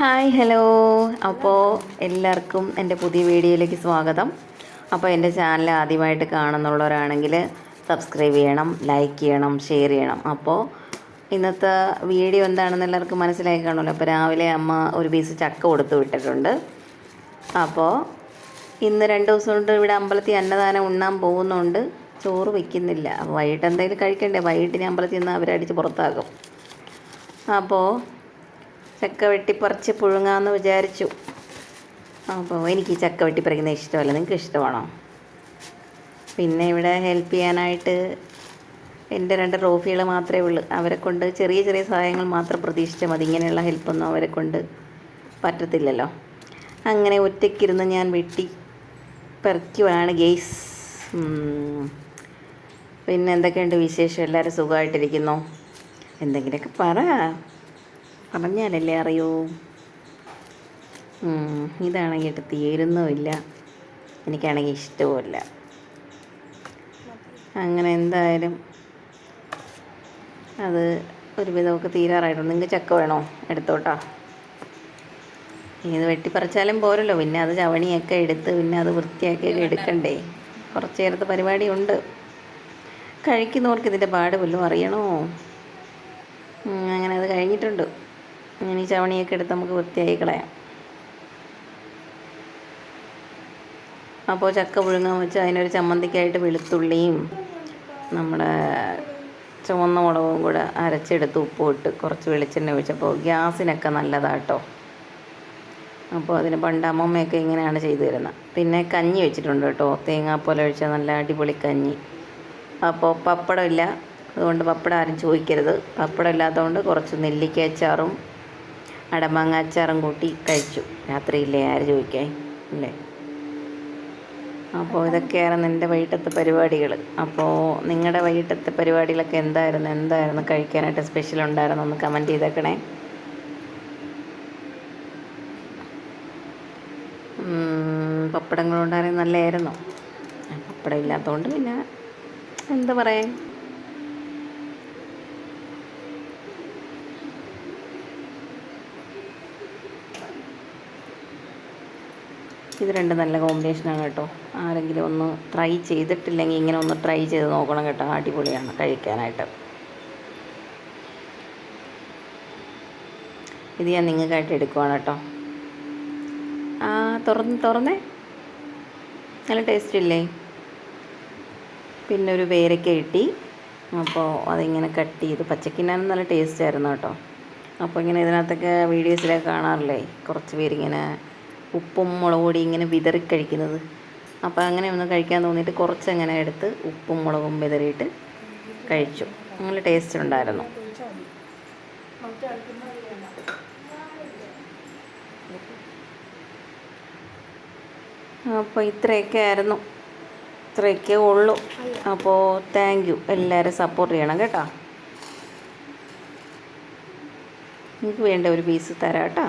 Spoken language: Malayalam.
Hi hello. അപ്പോൾ എല്ലാവർക്കും എന്റെ പുതിയ വീഡിയോയിലേക്ക് സ്വാഗതം. അപ്പോൾ എന്റെ ചാനൽ ആദ്യമായിട്ട് കാണുന്നുള്ളവരാണെങ്കിൽ സബ്സ്ക്രൈബ് ചെയ്യണം ലൈക്ക് ചെയ്യണം ഷെയർ ചെയ്യണം. അപ്പോൾ ഇന്നത്തെ വീഡിയോ എന്താണെന്ന് എല്ലാവർക്കും മനസ്സിലായി കാണുമല്ലോ. അപ്പോൾ രാവിലെ അമ്മ ഒരു പീസ് ചക്ക കൊടുത്തു വിട്ടിട്ടുണ്ട്. അപ്പോൾ ഇന്ന് രണ്ട് ദിവസം കൊണ്ട് ഇവിടെ അമ്പലത്തിൽ അന്നദാനം ഉണ്ണാൻ പോകുന്നുണ്ട്. ചോറ് വയ്ക്കുന്നില്ല വൈകിട്ട് എന്തെങ്കിലും കഴിക്കണ്ടേ? വൈകിട്ടിന് അമ്പലത്തിൽ നിന്ന് അവരടിച്ച് പുറത്താക്കും അപ്പോൾ ചക്ക വെട്ടിപ്പറിച്ച് പുഴുങ്ങാമെന്ന് വിചാരിച്ചു. അപ്പോൾ എനിക്ക് ചക്ക വെട്ടിപ്പറിക്കുന്നത് ഇഷ്ടമല്ല. നിങ്ങൾക്ക് ഇഷ്ടമാണോ? പിന്നെ ഇവിടെ ഹെൽപ്പ് ചെയ്യാനായിട്ട് എന്റെ രണ്ട് റോഫികൾ മാത്രമേ ഉള്ളൂ. അവരെ കൊണ്ട് ചെറിയ ചെറിയ സഹായങ്ങൾ മാത്രം പ്രതീക്ഷിച്ചാൽ മതി. ഇങ്ങനെയുള്ള ഹെൽപ്പൊന്നും അവരെ കൊണ്ട് പറ്റത്തില്ലല്ലോ. അങ്ങനെ ഒറ്റയ്ക്കിരുന്ന് ഞാൻ വെട്ടി പെറുക്കുവാണ് ഗെയ്സ്. പിന്നെ എന്തൊക്കെയുണ്ട് വിശേഷം? എല്ലാവരും സുഖമായിട്ടിരിക്കുന്നു? എന്തെങ്കിലുമൊക്കെ പറ. പറഞ്ഞാലല്ലേ അറിയൂ. ഇതാണെങ്കിൽ ഇട്ട് തീരുന്നുമില്ല. എനിക്കാണെങ്കിൽ ഇഷ്ടവുമില്ല. അങ്ങനെ എന്തായാലും അത് ഒരുവിധമൊക്കെ തീരാറായിട്ടുണ്ട്. നിങ്ങൾക്ക് ചക്ക വേണോ? എടുത്തോട്ടോ. ഇത് വെട്ടിപ്പറിച്ചാലും പോരല്ലോ. പിന്നെ അത് ചവണിയൊക്കെ എടുത്ത് പിന്നെ അത് വൃത്തിയാക്കിയൊക്കെ എടുക്കണ്ടേ. കുറച്ച് നേരത്തെ പരിപാടിയുണ്ട്. കഴിക്കുന്നവർക്ക് ഇതിന്റെ പാട് വല്ലതും അറിയണോ? അങ്ങനെ അത് കഴിഞ്ഞിട്ടുണ്ട്. ഇനി ചവണിയൊക്കെ എടുത്ത് നമുക്ക് വൃത്തിയായി കളയാം. അപ്പോൾ ചക്ക പുഴുങ്ങാൻ വെച്ച് അതിനൊരു ചമ്മന്തിക്കായിട്ട് വെളുത്തുള്ളിയും നമ്മുടെ ചുവന്ന മുളകും കൂടെ അരച്ചെടുത്ത് ഉപ്പും ഇട്ട് കുറച്ച് വെളിച്ചെണ്ണ ഒഴിച്ചപ്പോൾ ഗ്യാസിനൊക്കെ നല്ലതാട്ടോ. അപ്പോൾ അതിന് പണ്ട് അമ്മമ്മയൊക്കെ ഇങ്ങനെയാണ് ചെയ്തു തരുന്നത്. പിന്നെ കഞ്ഞി വെച്ചിട്ടുണ്ട് കേട്ടോ. തേങ്ങാപ്പോലെ ഒഴിച്ച നല്ല അടിപൊളി കഞ്ഞി. അപ്പോൾ പപ്പടമില്ല. അതുകൊണ്ട് പപ്പടം ആരും ചോദിക്കരുത്. പപ്പടം ഇല്ലാത്തതുകൊണ്ട് കുറച്ച് നെല്ലിക്ക അച്ചാറും അടമാങ്ങ അച്ചാറും കൂട്ടി കഴിച്ചു. രാത്രിയില്ലേ? ആര് ചോദിക്കാൻ? അല്ലേ അപ്പോൾ ഇതൊക്കെയായിരുന്നു എന്റെ വൈകിട്ടത്തെ പരിപാടികൾ അപ്പോൾ നിങ്ങളുടെ വൈകിട്ടത്തെ പരിപാടികളൊക്കെ എന്തായിരുന്നു? എന്തായിരുന്നു? കഴിക്കാനായിട്ട് സ്പെഷ്യൽ ഉണ്ടായിരുന്നു? ഒന്ന് കമന്റ് ചെയ്തേക്കണേ. പപ്പടങ്ങളുണ്ടായിരുന്നു നല്ലതായിരുന്നു പപ്പടം ഇല്ലാത്തതുകൊണ്ട് പിന്നെ എന്താ പറയാ? ഇത് രണ്ട് നല്ല കോമ്പിനേഷനാണ് കേട്ടോ. ആരെങ്കിലും ഒന്ന് ട്രൈ ചെയ്തിട്ടില്ലെങ്കിൽ ഇങ്ങനെ ഒന്ന് ട്രൈ ചെയ്ത് നോക്കണം കേട്ടോ. അടിപൊളിയാണ് കഴിക്കാനായിട്ട്. ഇത് ഞാൻ നിങ്ങൾക്കായിട്ട് എടുക്കുവാണ് കേട്ടോ. ആ തുറന്ന് തുറന്നേ. നല്ല ടേസ്റ്റ് ഇല്ലേ? പിന്നെ ഒരു പേരയ്ക്ക കിട്ടി. അപ്പോൾ അതിങ്ങനെ കട്ട് ചെയ്ത് പച്ചക്കിനാനും നല്ല ടേസ്റ്റ് ആയിരുന്നു കേട്ടോ. അപ്പോൾ ഇങ്ങനെ ഇതിനകത്തൊക്കെ വീഡിയോസിലൊക്കെ കാണാറില്ലേ? കുറച്ച് പേരിങ്ങനെ ഉപ്പും മുളക് പൊടി ഇങ്ങനെ വിതറി കഴിക്കുന്നത്. അപ്പോൾ അങ്ങനെ ഒന്ന് കഴിക്കാൻ തോന്നിയിട്ട് കുറച്ചങ്ങനെ എടുത്ത് ഉപ്പും മുളകും വിതറിയിട്ട് കഴിച്ചു. നല്ല ടേസ്റ്റ് ഉണ്ടായിരുന്നു. അപ്പോൾ ഇത്രയൊക്കെ ആയിരുന്നു. ഇത്രയൊക്കെ ഉള്ളൂ. അപ്പോൾ താങ്ക് യു എല്ലാവരും സപ്പോർട്ട് ചെയ്യണം കേട്ടോ. നിങ്ങൾക്ക് വേണ്ട ഒരു പീസ് തരാം കേട്ടോ.